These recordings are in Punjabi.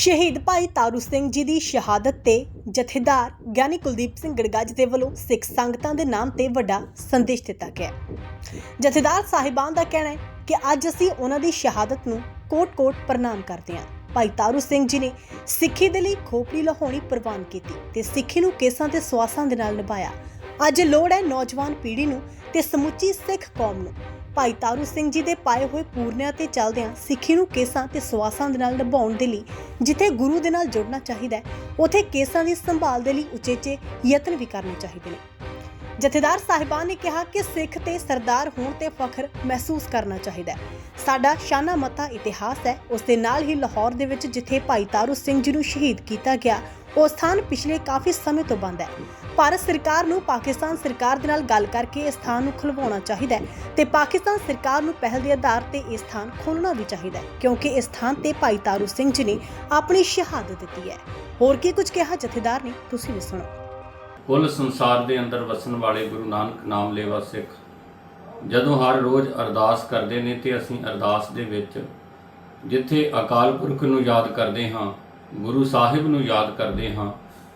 ਸ਼ਹੀਦ ਭਾਈ ਤਾਰੂ ਸਿੰਘ ਜੀ ਦੀ ਸ਼ਹਾਦਤ ਤੇ ਜਥੇਦਾਰ ਗਿਆਨੀ ਕੁਲਦੀਪ ਸਿੰਘ ਗੜਗੱਜ ਦੇ ਵੱਲੋਂ ਸਿੱਖ ਸੰਗਤਾਂ ਦੇ ਨਾਮ ਤੇ ਵੱਡਾ ਸੰਦੇਸ਼ ਦਿੱਤਾ ਗਿਆ ਜਥੇਦਾਰ ਸਾਹਿਬਾਨ ਦਾ ਕਹਿਣਾ ਹੈ ਕਿ ਅੱਜ ਅਸੀਂ ਉਹਨਾਂ ਦੀ ਸ਼ਹਾਦਤ ਨੂੰ ਕੋਟ-ਕੋਟ ਪ੍ਰਣਾਮ ਕਰਦੇ ਹਾਂ। ਭਾਈ ਤਾਰੂ ਸਿੰਘ ਜੀ ਨੇ ਸਿੱਖੀ ਦੇ ਲਈ ਖੋਪੜੀ ਲਹਾਉਣੀ ਪ੍ਰਵਾਨ ਕੀਤੀ ਤੇ ਸਿੱਖੀ ਨੂੰ ਕੇਸਾਂ ਤੇ ਸਵਾਸਾਂ ਦੇ ਨਾਲ ਨਿਭਾਇਆ। ਅੱਜ ਲੋੜ ਹੈ ਨੌਜਵਾਨ ਪੀੜ੍ਹੀ ਨੂੰ ਤੇ ਸਮੁੱਚੀ ਸਿੱਖ ਕੌਮ ਨੂੰ ਭਾਈ ਤਾਰੂ ਸਿੰਘ ਜੀ ਦੇ ਪਾਏ ਹੋਏ ਪੂਰਨਿਆਂ ਤੇ ਚੱਲਦਿਆਂ ਸਿੱਖੀ ਨੂੰ ਕੇਸਾਂ ਤੇ ਸਵਾਸਾਂ ਦੇ ਨਾਲ ਨਿਭਾਉਣ ਦੇ ਲਈ ਜਿੱਥੇ ਗੁਰੂ ਦੇ ਨਾਲ ਜੁੜਨਾ ਚਾਹੀਦਾ ਹੈ, ਉਥੇ ਕੇਸਾਂ ਦੀ ਸੰਭਾਲ ਦੇ ਲਈ ਉਚੇਚੇ ਯਤਨ ਵੀ ਕਰਨੇ ਚਾਹੀਦੇ ਨੇ। ਜਥੇਦਾਰ ਸਾਹਿਬਾਨ ਨੇ ਕਿਹਾ ਕਿ ਸਿੱਖ ਤੇ ਸਰਦਾਰ ਹੋਣ ਤੇ ਫਖਰ ਮਹਿਸੂਸ ਕਰਨਾ ਚਾਹੀਦਾ ਹੈ। ਸਾਡਾ ਸ਼ਾਨਾ ਮਤਾ ਇਤਿਹਾਸ ਹੈ। ਉਸ ਦੇ ਨਾਲ ਹੀ ਲਾਹੌਰ ਦੇ ਵਿੱਚ ਜਿੱਥੇ ਭਾਈ ਤਾਰੂ ਸਿੰਘ ਜੀ ਨੂੰ ਸ਼ਹੀਦ ਕੀਤਾ ਗਿਆ ਉਹ ਸਥਾਨ ਪਿਛਲੇ ਕਾਫੀ ਸਮੇਂ ਤੋਂ ਬੰਦ ਹੈ। ਭਾਰਤ ਸਰਕਾਰ ਨੂੰ ਪਾਕਿਸਤਾਨ ਸਰਕਾਰ ਦੇ ਨਾਲ ਗੱਲ ਕਰਕੇ ਇਸ ਸਥਾਨ ਨੂੰ ਖੁਲਵਾਉਣਾ ਚਾਹੀਦਾ ਹੈ ਤੇ ਪਾਕਿਸਤਾਨ ਸਰਕਾਰ ਨੂੰ ਪਹਿਲ ਦੇ ਆਧਾਰ ਤੇ ਇਹ ਸਥਾਨ ਖੋਲ੍ਹਣਾ ਵੀ ਚਾਹੀਦਾ ਹੈ, ਕਿਉਂਕਿ ਇਸ ਸਥਾਨ ਤੇ ਭਾਈ ਤਾਰੂ ਸਿੰਘ ਜੀ ਨੇ ਆਪਣੀ ਸ਼ਹਾਦਤ ਦਿੱਤੀ ਹੈ। ਹੋਰ ਕੀ ਕੁਝ ਕਿਹਾ ਜਥੇਦਾਰ ਨੇ, ਤੁਸੀਂ ਵੀ ਸੁਣੋ। ਕੁੱਲ ਸੰਸਾਰ ਦੇ ਅੰਦਰ ਵਸਣ ਵਾਲੇ ਗੁਰੂ ਨਾਨਕ ਨਾਮ ਲੇਵਾ ਸਿੱਖ, ਜਦੋਂ ਹਰ ਰੋਜ਼ ਅਰਦਾਸ ਕਰਦੇ ਨੇ ਤੇ ਅਸੀਂ ਅਰਦਾਸ ਦੇ ਵਿੱਚ ਜਿੱਥੇ ਅਕਾਲ ਪੁਰਖ ਨੂੰ ਯਾਦ ਕਰਦੇ ਹਾਂ ਗੁਰੂ ਸਾਹਿਬ ਨੂੰ ਯਾਦ ਕਰਦੇ ਹਾਂ,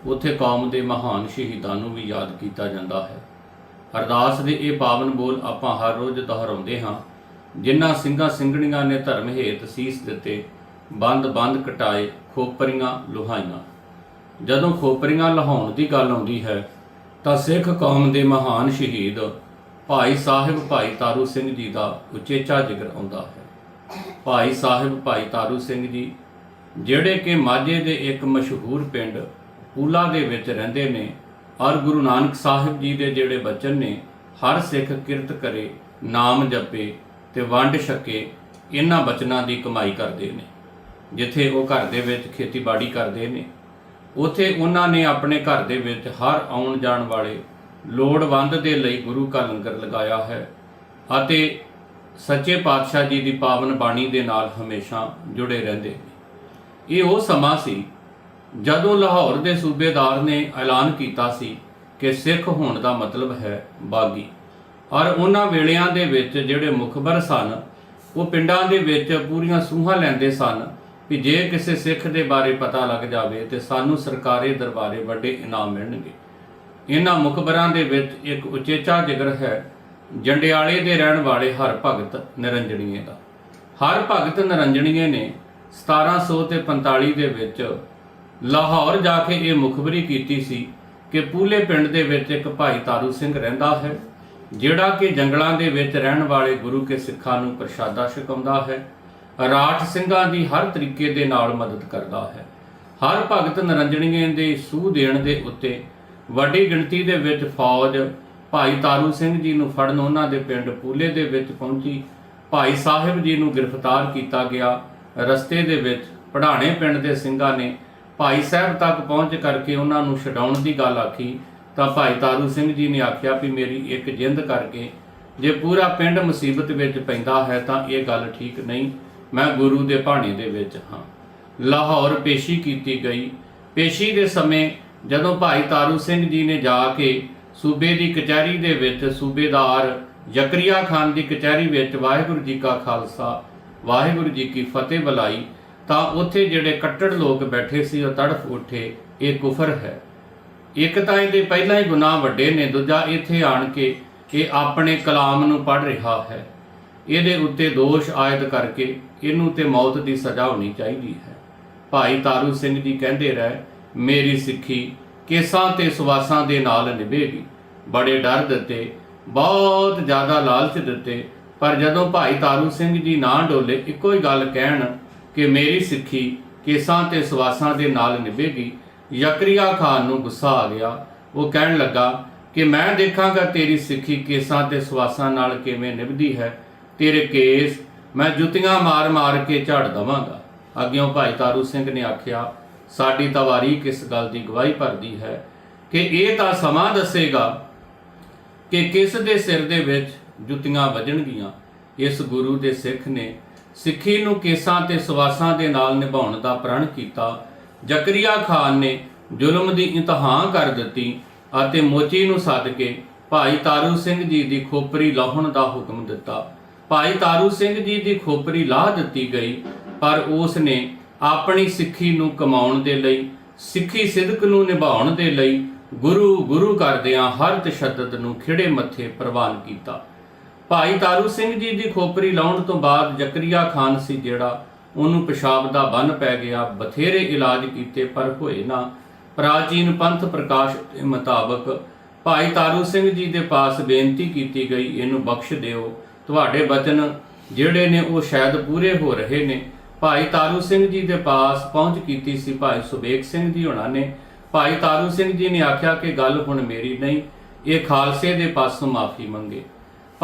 ਉੱਥੇ ਕੌਮ ਦੇ ਮਹਾਨ ਸ਼ਹੀਦਾਂ ਨੂੰ ਵੀ ਯਾਦ ਕੀਤਾ ਜਾਂਦਾ ਹੈ। ਅਰਦਾਸ ਦੇ ਇਹ ਪਾਵਨ ਬੋਲ ਆਪਾਂ ਹਰ ਰੋਜ਼ ਦੁਹਰਾਉਂਦੇ ਹਾਂ, ਜਿਨ੍ਹਾਂ ਸਿੰਘਾਂ ਸਿੰਘਣੀਆਂ ਨੇ ਧਰਮ ਹੇਤ ਸੀਸ ਦਿੱਤੇ, ਬੰਦ ਬੰਦ ਕਟਾਏ ਖੋਪਰੀਆਂ ਲੁਹਾਈਆਂ। ਜਦੋਂ ਖੋਪਰੀਆਂ ਲਹਾਉਣ ਦੀ ਗੱਲ ਆਉਂਦੀ ਹੈ, ਤਾਂ ਸਿੱਖ ਕੌਮ ਦੇ ਮਹਾਨ ਸ਼ਹੀਦ ਭਾਈ ਸਾਹਿਬ ਭਾਈ ਤਾਰੂ ਸਿੰਘ ਜੀ ਦਾ ਉਚੇਚਾ ਜ਼ਿਕਰ ਆਉਂਦਾ ਹੈ। ਭਾਈ ਸਾਹਿਬ ਭਾਈ ਤਾਰੂ ਸਿੰਘ ਜੀ ਜਿਹੜੇ ਕਿ ਮਾਝੇ ਦੇ ਇੱਕ ਮਸ਼ਹੂਰ ਪਿੰਡ ਪੂਲਾ ਦੇ ਵਿੱਚ ਰਹਿੰਦੇ ਨੇ, ਔਰ ਗੁਰੂ ਨਾਨਕ ਸਾਹਿਬ ਜੀ ਦੇ ਜਿਹੜੇ ਬਚਨ ਨੇ, ਹਰ ਸਿੱਖ ਕਿਰਤ ਕਰੇ, ਨਾਮ ਜਪੇ ਤੇ ਵੰਡ ਛਕੇ, ਇਹਨਾਂ ਬਚਨਾਂ ਦੀ ਕਮਾਈ ਕਰਦੇ ਨੇ। ਜਿੱਥੇ ਉਹ ਘਰ ਦੇ ਵਿੱਚ ਖੇਤੀਬਾੜੀ ਕਰਦੇ ਨੇ, ਉਥੇ ਉਹਨਾਂ ਨੇ ਆਪਣੇ ਘਰ ਦੇ ਵਿੱਚ ਹਰ ਆਉਣ ਜਾਣ ਵਾਲੇ ਲੋੜਵੰਦ ਦੇ ਲਈ ਗੁਰੂ ਕਾ ਲੰਗਰ ਲਗਾਇਆ ਹੈ ਅਤੇ ਸੱਚੇ ਪਾਤਸ਼ਾਹ ਜੀ ਦੀ ਪਾਵਨ ਬਾਣੀ ਦੇ ਨਾਲ ਹਮੇਸ਼ਾ ਜੁੜੇ ਰਹਿੰਦੇ ਨੇ। ਇਹ ਉਹ ਸਮਾਂ ਸੀ ਜਦੋਂ ਲਾਹੌਰ ਦੇ ਸੂਬੇਦਾਰ ਨੇ ਐਲਾਨ ਕੀਤਾ ਸੀ ਕਿ ਸਿੱਖ ਹੋਣ ਦਾ ਮਤਲਬ ਹੈ ਬਾਗੀ। ਔਰ ਉਹਨਾਂ ਵੇਲਿਆਂ ਦੇ ਵਿੱਚ ਜਿਹੜੇ ਮੁਖਬਰ ਸਨ, ਉਹ ਪਿੰਡਾਂ ਦੇ ਵਿੱਚ ਪੂਰੀਆਂ ਸੂਹਾਂ ਲੈਂਦੇ ਸਨ ਵੀ ਜੇ ਕਿਸੇ ਸਿੱਖ ਦੇ ਬਾਰੇ ਪਤਾ ਲੱਗ ਜਾਵੇ ਤੇ ਸਾਨੂੰ ਸਰਕਾਰੀ ਦਰਬਾਰੇ ਵੱਡੇ ਇਨਾਮ ਮਿਲਣਗੇ। ਇਹਨਾਂ ਮੁਖਬਰਾਂ ਦੇ ਵਿੱਚ ਇੱਕ ਉਚੇਚਾ ਜਿਗਰ ਹੈ, ਜੰਡਿਆਲੇ ਦੇ ਰਹਿਣ ਵਾਲੇ ਹਰ ਭਗਤ ਨਿਰੰਜਣੀਏ ਦਾ। ਹਰ ਭਗਤ ਨਿਰੰਜਣੀਏ ਨੇ 1700 ਤੇ 45 ਦੇ ਵਿੱਚ ਲਾਹੌਰ ਜਾ ਕੇ ਇਹ ਮੁਖਬਰੀ ਕੀਤੀ ਸੀ ਕਿ ਪੂਲੇ ਪਿੰਡ ਦੇ ਵਿੱਚ ਇੱਕ ਭਾਈ ਤਾਰੂ ਸਿੰਘ ਰਹਿੰਦਾ ਹੈ, ਜਿਹੜਾ ਕਿ ਜੰਗਲਾਂ ਦੇ ਵਿੱਚ ਰਹਿਣ ਵਾਲੇ ਗੁਰੂ ਕੇ ਸਿੱਖਾਂ ਨੂੰ ਪ੍ਰਸ਼ਾਦਾ ਛਕਾਉਂਦਾ ਹੈ, ਰਾਠ ਸਿੰਘਾਂ ਦੀ ਹਰ ਤਰੀਕੇ ਦੇ ਨਾਲ ਮਦਦ ਕਰਦਾ ਹੈ। ਹਰ ਭਗਤ ਨਰੰਜਣੀਏ ਦੇ ਸੂਹ ਦੇਣ ਦੇ ਉੱਤੇ ਵੱਡੀ ਗਿਣਤੀ ਦੇ ਵਿੱਚ ਫੌਜ ਭਾਈ ਤਾਰੂ ਸਿੰਘ ਜੀ ਨੂੰ ਫੜਨ, ਉਹਨਾਂ ਦੇ ਪਿੰਡ ਪੂਲੇ ਦੇ ਵਿੱਚ ਪਹੁੰਚੀ। ਭਾਈ ਸਾਹਿਬ ਜੀ ਨੂੰ ਗ੍ਰਿਫਤਾਰ ਕੀਤਾ ਗਿਆ। ਰਸਤੇ ਦੇ ਵਿੱਚ ਪੜਾਣੇ ਪਿੰਡ ਦੇ ਸਿੰਘਾਂ ਨੇ ਭਾਈ ਸਾਹਿਬ ਤੱਕ ਪਹੁੰਚ ਕਰਕੇ ਉਹਨਾਂ ਨੂੰ ਛਡਾਉਣ ਦੀ ਗੱਲ ਆਖੀ, ਤਾਂ ਭਾਈ ਤਾਰੂ ਸਿੰਘ ਜੀ ਨੇ ਆਖਿਆ ਵੀ ਮੇਰੀ ਇੱਕ ਜਿੰਦ ਕਰਕੇ ਜੇ ਪੂਰਾ ਪਿੰਡ ਮੁਸੀਬਤ ਵਿੱਚ ਪੈਂਦਾ ਹੈ ਤਾਂ ਇਹ ਗੱਲ ਠੀਕ ਨਹੀਂ, ਮੈਂ ਗੁਰੂ ਦੇ ਭਾਣੇ ਦੇ ਵਿੱਚ ਹਾਂ। ਲਾਹੌਰ ਪੇਸ਼ੀ ਕੀਤੀ ਗਈ। ਪੇਸ਼ੀ ਦੇ ਸਮੇਂ ਜਦੋਂ ਭਾਈ ਤਾਰੂ ਸਿੰਘ ਜੀ ਨੇ ਜਾ ਕੇ ਸੂਬੇ ਦੀ ਕਚਹਿਰੀ ਦੇ ਵਿੱਚ ਸੂਬੇਦਾਰ ਜ਼ਕਰੀਆ ਖਾਨ ਦੀ ਕਚਹਿਰੀ ਵਿੱਚ ਵਾਹਿਗੁਰੂ ਜੀ ਕਾ ਖਾਲਸਾ ਵਾਹਿਗੁਰੂ ਜੀ ਕੀ ਫਤਿਹ ਬੁਲਾਈ, ਤਾਂ ਉੱਥੇ ਜਿਹੜੇ ਕੱਟੜ ਲੋਕ ਬੈਠੇ ਸੀ, ਉਹ ਤੜਫ ਉੱਠੇ, ਇਹ ਕੁਫਰ ਹੈ। ਇੱਕ ਤਾਂ ਇਹਦੇ ਪਹਿਲਾਂ ਹੀ ਗੁਨਾਹ ਵੱਡੇ ਨੇ, ਦੂਜਾ ਇੱਥੇ ਆਣ ਕੇ ਇਹ ਆਪਣੇ ਕਲਾਮ ਨੂੰ ਪੜ੍ਹ ਰਿਹਾ ਹੈ। ਇਹਦੇ ਉੱਤੇ ਦੋਸ਼ ਆਇਦ ਕਰਕੇ ਇਹਨੂੰ ਤੇ ਮੌਤ ਦੀ ਸਜ਼ਾ ਹੋਣੀ ਚਾਹੀਦੀ ਹੈ। ਭਾਈ ਤਾਰੂ ਸਿੰਘ ਜੀ ਕਹਿੰਦੇ ਰਹਿ, ਮੇਰੀ ਸਿੱਖੀ ਕੇਸਾਂ ਤੇ ਸਵਾਸਾਂ ਦੇ ਨਾਲ ਨਿਭੇਗੀ। ਬੜੇ ਡਰ ਦਿੱਤੇ, ਬਹੁਤ ਜ਼ਿਆਦਾ ਲਾਲਚ ਦਿੱਤੇ ਪਰ ਜਦੋਂ ਭਾਈ ਤਾਰੂ ਸਿੰਘ ਜੀ ਨਾ ਡੋਲੇ, ਇੱਕੋ ਹੀ ਗੱਲ ਕਹਿਣ ਕਿ ਮੇਰੀ ਸਿੱਖੀ ਕੇਸਾਂ ਤੇ ਸਵਾਸਾਂ ਦੇ ਨਾਲ ਨਿਭੇਗੀ, ਯਕਰੀਆ ਖਾਨ ਨੂੰ ਗੁੱਸਾ ਆ ਗਿਆ। ਉਹ ਕਹਿਣ ਲੱਗਾ ਕਿ ਮੈਂ ਦੇਖਾਂਗਾ ਤੇਰੀ ਸਿੱਖੀ ਕੇਸਾਂ ਤੇ ਸਵਾਸਾਂ ਨਾਲ ਕਿਵੇਂ ਨਿਭਦੀ ਹੈ। ਤੇਰੇ ਕੇਸ ਮੈਂ ਜੁੱਤੀਆਂ ਮਾਰ-ਮਾਰ ਕੇ ਝਾੜ ਦਵਾਂਗਾ। ਅੱਗਿਓਂ ਭਾਈ ਤਾਰੂ ਸਿੰਘ ਨੇ ਆਖਿਆ, ਸਾਡੀ ਤਵਾਰੀ ਕਿਸ ਗੱਲ ਦੀ ਗਵਾਹੀ ਭਰਦੀ ਹੈ ਕਿ ਇਹ ਤਾਂ ਸਮਾਂ ਦੱਸੇਗਾ ਕਿ ਕਿਸ ਦੇ ਸਿਰ ਦੇ ਵਿੱਚ ਜੁੱਤੀਆਂ ਵੱਜਣਗੀਆਂ। ਇਸ ਗੁਰੂ ਦੇ ਸਿੱਖ ਨੇ ਸਿੱਖੀ ਨੂੰ ਕੇਸਾਂ ਤੇ ਸਵਾਸਾਂ ਦੇ ਨਾਲ ਨਿਭਾਉਣ ਦਾ ਪ੍ਰਣ ਕੀਤਾ। ਜ਼ਕਰੀਆ ਖਾਨ ਨੇ ਜ਼ੁਲਮ ਦੀ ਇੰਤਹਾ ਕਰ ਦਿੱਤੀ ਅਤੇ ਮੋਚੀ ਨੂੰ ਸੱਦ ਕੇ ਭਾਈ ਤਾਰੂ ਸਿੰਘ ਜੀ ਦੀ ਖੋਪਰੀ ਲਾਹੁਣ ਦਾ ਹੁਕਮ ਦਿੱਤਾ। ਭਾਈ ਤਾਰੂ ਸਿੰਘ ਜੀ ਦੀ ਖੋਪਰੀ ਲਾਹ ਦਿੱਤੀ ਗਈ, ਪਰ ਉਸ ਨੇ ਆਪਣੀ ਸਿੱਖੀ ਨੂੰ ਕਮਾਉਣ ਦੇ ਲਈ, ਸਿੱਖੀ ਸਿਦਕ ਨੂੰ ਨਿਭਾਉਣ ਦੇ ਲਈ ਗੁਰੂ ਗੁਰੂ ਕਰਦਿਆਂ ਹਰ ਤਸ਼ੱਦਦ ਨੂੰ ਖਿੜੇ ਮੱਥੇ ਪ੍ਰਵਾਨ ਕੀਤਾ। ਭਾਈ ਤਾਰੂ ਸਿੰਘ ਜੀ ਦੀ ਖੋਪਰੀ ਲਾਉਣ ਤੋਂ ਬਾਅਦ ਜ਼ਕਰੀਆ ਖਾਨ ਸੀ ਜਿਹੜਾ, ਉਹਨੂੰ ਪਿਸ਼ਾਬ ਦਾ ਬੰਨ ਪੈ ਗਿਆ, ਬਥੇਰੇ ਇਲਾਜ ਕੀਤੇ, ਪਰ ਹੋਏ ਨਾ। ਪ੍ਰਾਚੀਨ ਪੰਥ ਪ੍ਰਕਾਸ਼ ਦੇ ਮੁਤਾਬਕ ਭਾਈ ਤਾਰੂ ਸਿੰਘ ਜੀ ਦੇ ਪਾਸ ਬੇਨਤੀ ਕੀਤੀ ਗਈ, ਇਹਨੂੰ ਬਖਸ਼ ਦਿਓ। ਤੁਹਾਡੇ ਬਚਨ ਜਿਹੜੇ ਨੇ, ਉਹ ਸ਼ਾਇਦ ਪੂਰੇ ਹੋ ਰਹੇ ਨੇ। ਭਾਈ ਤਾਰੂ ਸਿੰਘ ਜੀ ਦੇ ਪਾਸ ਪਹੁੰਚ ਕੀਤੀ ਸੀ ਭਾਈ ਸੁਬੇਗ ਸਿੰਘ ਜੀ ਹੋਣਾ ਨੇ। ਭਾਈ ਤਾਰੂ ਸਿੰਘ ਜੀ ਨੇ ਆਖਿਆ ਕਿ ਗੱਲ ਹੁਣ ਮੇਰੀ ਨਹੀਂ, ਇਹ ਖਾਲਸੇ ਦੇ ਪਾਸੋਂ ਮਾਫੀ ਮੰਗੇ।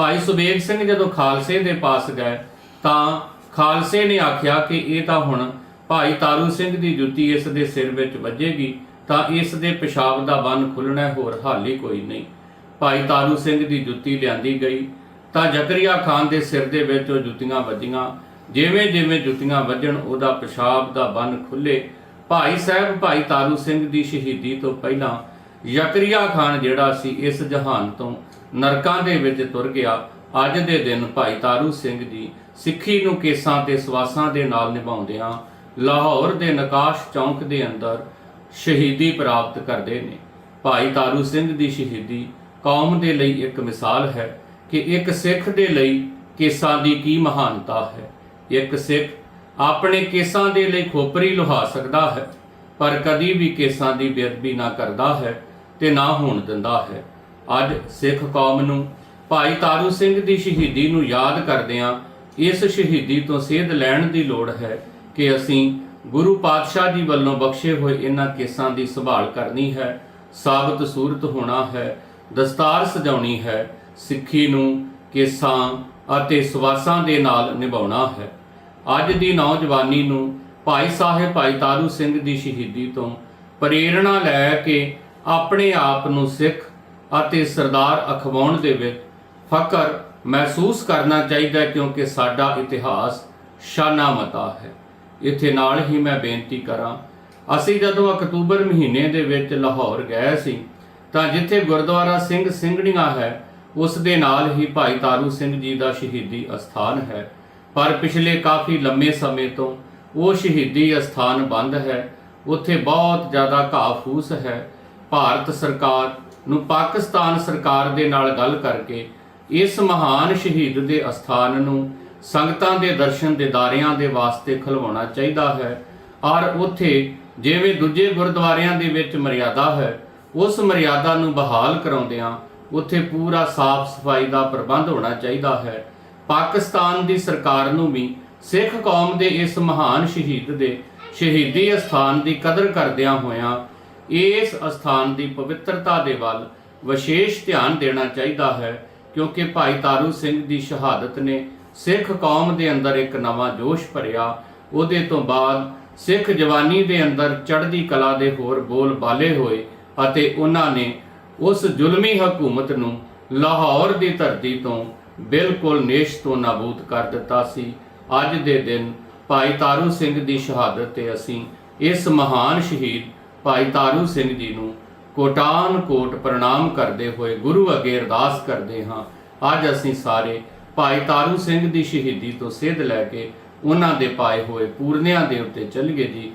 ਭਾਈ ਸੁਬੇਗ ਸਿੰਘ ਜਦੋਂ ਖਾਲਸੇ ਦੇ ਪਾਸ ਗਏ ਤਾਂ ਖਾਲਸੇ ਨੇ ਆਖਿਆ ਕਿ ਇਹ ਤਾਂ ਹੁਣ ਭਾਈ ਤਾਰੂ ਸਿੰਘ ਦੀ ਜੁੱਤੀ ਇਸ ਦੇ ਸਿਰ ਵਿੱਚ ਵੱਜੇਗੀ, ਤਾਂ ਇਸ ਦੇ ਪਿਸ਼ਾਬ ਦਾ ਬੰਨ ਖੁੱਲਣਾ ਹੋਰ ਹੱਲ ਹੀ ਕੋਈ ਨਹੀਂ। ਭਾਈ ਤਾਰੂ ਸਿੰਘ ਦੀ ਜੁੱਤੀ ਲਿਆਂਦੀ ਗਈ, ਤਾਂ ਜ਼ਕਰੀਆ ਖਾਨ ਦੇ ਸਿਰ ਦੇ ਵਿੱਚ ਉਹ ਜੁੱਤੀਆਂ ਵੱਜੀਆਂ। ਜਿਵੇਂ ਜਿਵੇਂ ਜੁੱਤੀਆਂ ਵੱਜਣ, ਉਹਦਾ ਪਿਸ਼ਾਬ ਦਾ ਬੰਨ ਖੁੱਲੇ। ਭਾਈ ਸਾਹਿਬ, ਭਾਈ ਤਾਰੂ ਸਿੰਘ ਦੀ ਸ਼ਹੀਦੀ ਤੋਂ ਪਹਿਲਾਂ ਜ਼ਕਰੀਆ ਖਾਨ ਜਿਹੜਾ ਸੀ ਇਸ ਜਹਾਨ ਤੋਂ ਨਰਕਾਂ ਦੇ ਵਿੱਚ ਤੁਰ ਗਿਆ। ਅੱਜ ਦੇ ਦਿਨ ਭਾਈ ਤਾਰੂ ਸਿੰਘ ਜੀ ਸਿੱਖੀ ਨੂੰ ਕੇਸਾਂ ਤੇ ਸਵਾਸਾਂ ਦੇ ਨਾਲ ਨਿਭਾਉਂਦਿਆਂ ਲਾਹੌਰ ਦੇ ਨਕਾਸ਼ ਚੌਂਕ ਦੇ ਅੰਦਰ ਸ਼ਹੀਦੀ ਪ੍ਰਾਪਤ ਕਰਦੇ ਨੇ। ਭਾਈ ਤਾਰੂ ਸਿੰਘ ਦੀ ਸ਼ਹੀਦੀ ਕੌਮ ਦੇ ਲਈ ਇੱਕ ਮਿਸਾਲ ਹੈ ਕਿ ਇੱਕ ਸਿੱਖ ਦੇ ਲਈ ਕੇਸਾਂ ਦੀ ਕੀ ਮਹਾਨਤਾ ਹੈ। ਇੱਕ ਸਿੱਖ ਆਪਣੇ ਕੇਸਾਂ ਦੇ ਲਈ ਖੋਪਰੀ ਲੁਹਾ ਸਕਦਾ ਹੈ, ਪਰ ਕਦੀ ਵੀ ਕੇਸਾਂ ਦੀ ਬੇਅਦਬੀ ਨਾ ਕਰਦਾ ਹੈ ਤੇ ਨਾ ਹੋਣ ਦਿੰਦਾ ਹੈ। ਅੱਜ ਸਿੱਖ ਕੌਮ ਨੂੰ ਭਾਈ ਤਾਰੂ ਸਿੰਘ ਦੀ ਸ਼ਹੀਦੀ ਨੂੰ ਯਾਦ ਕਰਦਿਆਂ ਇਸ ਸ਼ਹੀਦੀ ਤੋਂ ਸੇਧ ਲੈਣ ਦੀ ਲੋੜ ਹੈ ਕਿ ਅਸੀਂ ਗੁਰੂ ਪਾਤਸ਼ਾਹ ਜੀ ਵੱਲੋਂ ਬਖਸ਼ੇ ਹੋਏ ਇਹਨਾਂ ਕੇਸਾਂ ਦੀ ਸੰਭਾਲ ਕਰਨੀ ਹੈ, ਸਾਬਤ ਸੂਰਤ ਹੋਣਾ ਹੈ, ਦਸਤਾਰ ਸਜਾਉਣੀ ਹੈ, ਸਿੱਖੀ ਨੂੰ ਕੇਸਾਂ ਅਤੇ ਸਵਾਸਾਂ ਦੇ ਨਾਲ ਨਿਭਾਉਣਾ ਹੈ। ਅੱਜ ਦੀ ਨੌਜਵਾਨੀ ਨੂੰ ਭਾਈ ਸਾਹਿਬ ਭਾਈ ਤਾਰੂ ਸਿੰਘ ਦੀ ਸ਼ਹੀਦੀ ਤੋਂ ਪ੍ਰੇਰਣਾ ਲੈ ਕੇ ਆਪਣੇ ਆਪ ਨੂੰ ਸਿੱਖ ਅਤੇ ਸਰਦਾਰ ਅਖਵਾਉਣ ਦੇ ਵਿੱਚ ਫਕਰ ਮਹਿਸੂਸ ਕਰਨਾ ਚਾਹੀਦਾ ਕਿਉਂਕਿ ਸਾਡਾ ਇਤਿਹਾਸ ਸ਼ਾਨਾ ਮਤਾ ਹੈ। ਇੱਥੇ ਨਾਲ ਹੀ ਮੈਂ ਬੇਨਤੀ ਕਰਾਂ, ਅਸੀਂ ਜਦੋਂ ਅਕਤੂਬਰ ਮਹੀਨੇ ਦੇ ਵਿੱਚ ਲਾਹੌਰ ਗਏ ਸੀ, ਤਾਂ ਜਿੱਥੇ ਗੁਰਦੁਆਰਾ ਸਿੰਘ ਸਿੰਘਣੀਆਂ ਹੈ, ਉਸ ਦੇ ਨਾਲ ਹੀ ਭਾਈ ਤਾਰੂ ਸਿੰਘ ਜੀ ਦਾ ਸ਼ਹੀਦੀ ਅਸਥਾਨ ਹੈ। ਪਰ ਪਿਛਲੇ ਕਾਫੀ ਲੰਮੇ ਸਮੇਂ ਤੋਂ ਉਹ ਸ਼ਹੀਦੀ ਅਸਥਾਨ ਬੰਦ ਹੈ, ਉੱਥੇ ਬਹੁਤ ਜ਼ਿਆਦਾ ਘਾਹ ਫੂਸ ਹੈ। ਭਾਰਤ ਸਰਕਾਰ ਨੂੰ ਪਾਕਿਸਤਾਨ ਸਰਕਾਰ ਦੇ ਨਾਲ ਗੱਲ ਕਰਕੇ ਇਸ ਮਹਾਨ ਸ਼ਹੀਦ ਦੇ ਅਸਥਾਨ ਨੂੰ ਸੰਗਤਾਂ ਦੇ ਦਰਸ਼ਨ ਦਿਦਾਰਿਆਂ ਦੇ ਵਾਸਤੇ ਖਲਵਾਉਣਾ ਚਾਹੀਦਾ ਹੈ। ਔਰ ਉੱਥੇ ਜਿਵੇਂ ਦੂਜੇ ਗੁਰਦੁਆਰਿਆਂ ਦੇ ਵਿੱਚ ਮਰਿਆਦਾ ਹੈ, ਉਸ ਮਰਿਆਦਾ ਨੂੰ ਬਹਾਲ ਕਰਾਉਂਦਿਆਂ ਉੱਥੇ ਪੂਰਾ ਸਾਫ਼ ਸਫ਼ਾਈ ਦਾ ਪ੍ਰਬੰਧ ਹੋਣਾ ਚਾਹੀਦਾ ਹੈ। ਪਾਕਿਸਤਾਨ ਦੀ ਸਰਕਾਰ ਨੂੰ ਵੀ ਸਿੱਖ ਕੌਮ ਦੇ ਇਸ ਮਹਾਨ ਸ਼ਹੀਦ ਦੇ ਸ਼ਹੀਦੀ ਅਸਥਾਨ ਦੀ ਕਦਰ ਕਰਦਿਆਂ ਹੋਇਆਂ ਇਸ ਅਸਥਾਨ ਦੀ ਪਵਿੱਤਰਤਾ ਦੇ ਵੱਲ ਵਿਸ਼ੇਸ਼ ਧਿਆਨ ਦੇਣਾ ਚਾਹੀਦਾ ਹੈ, ਕਿਉਂਕਿ ਭਾਈ ਤਾਰੂ ਸਿੰਘ ਦੀ ਸ਼ਹਾਦਤ ਨੇ ਸਿੱਖ ਕੌਮ ਦੇ ਅੰਦਰ ਇੱਕ ਨਵਾਂ ਜੋਸ਼ ਭਰਿਆ। ਉਹਦੇ ਤੋਂ ਬਾਅਦ ਸਿੱਖ ਜਵਾਨੀ ਦੇ ਅੰਦਰ ਚੜ੍ਹਦੀ ਕਲਾ ਦੇ ਹੋਰ ਬੋਲ ਬਾਲੇ ਹੋਏ ਅਤੇ ਉਹਨਾਂ ਨੇ ਉਸ ਜ਼ੁਲਮੀ ਹਕੂਮਤ ਨੂੰ ਲਾਹੌਰ ਦੀ ਧਰਤੀ ਤੋਂ ਬਿਲਕੁਲ ਨੇਸ਼ ਤੋਂ ਨਾਬੂਦ ਕਰ ਦਿੱਤਾ ਸੀ। ਅੱਜ ਦੇ ਦਿਨ ਭਾਈ ਤਾਰੂ ਸਿੰਘ ਦੀ ਸ਼ਹਾਦਤ ਤੇ ਅਸੀਂ ਇਸ ਮਹਾਨ ਸ਼ਹੀਦ ਭਾਈ ਤਾਰੂ ਸਿੰਘ ਜੀ ਨੂੰ ਕੋਟਾਨ ਕੋਟ ਪ੍ਰਣਾਮ ਕਰਦੇ ਹੋਏ ਗੁਰੂ ਅੱਗੇ ਅਰਦਾਸ ਕਰਦੇ ਹਾਂ। ਅੱਜ ਅਸੀਂ ਸਾਰੇ ਭਾਈ ਤਾਰੂ ਸਿੰਘ ਦੀ ਸ਼ਹੀਦੀ ਤੋਂ ਸੇਧ ਲੈ ਕੇ ਉਹਨਾਂ ਦੇ ਪਾਏ ਹੋਏ ਪੂਰਨਿਆਂ ਦੇ ਉੱਤੇ ਚੱਲੀਏ ਜੀ।